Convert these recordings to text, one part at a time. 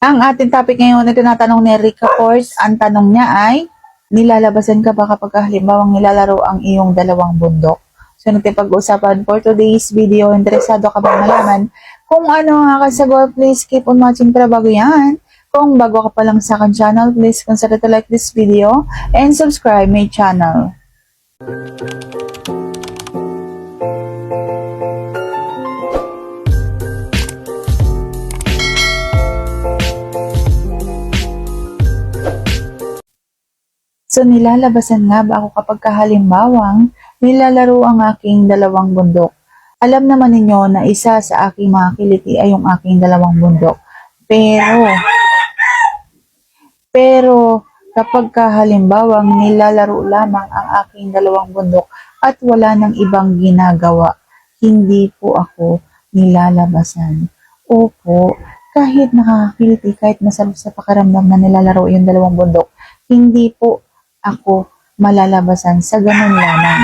Ang ating topic ngayon na tinatanong ni Rica Force, ang tanong niya ay, nilalabasan ka ba kapag halimbawa nilalaro ang iyong dalawang bundok? So, natin pag-uusapan for today's video. Interesado ka ba malaman kung ano ang kasagot? Please keep on watching para bago yan. Kung bago ka pa lang sa akin channel, please consider to like this video and subscribe my channel. So nilalabasan nga ba ako kapag kahalimbawang nilalaro ang aking dalawang bundok? Alam naman ninyo na isa sa aking mga kiliti ay yung aking dalawang bundok. Pero, pero kapag kahalimbawang nilalaro lamang ang aking dalawang bundok at wala nang ibang ginagawa, hindi po ako nilalabasan. Opo, kahit nakakakiliti, kahit masarap sa pakaramdam na nilalaro yung dalawang bundok, hindi po ako malalabasan sa ganun lamang.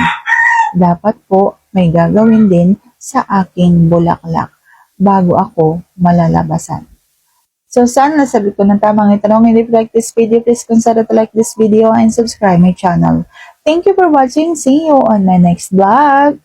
Dapat po may gagawin din sa aking bulaklak bago ako malalabasan. So, sana nasabi ko ng tamang itanong. And if you like this video, please consider to like this video and subscribe my channel. Thank you for watching. See you on my next vlog.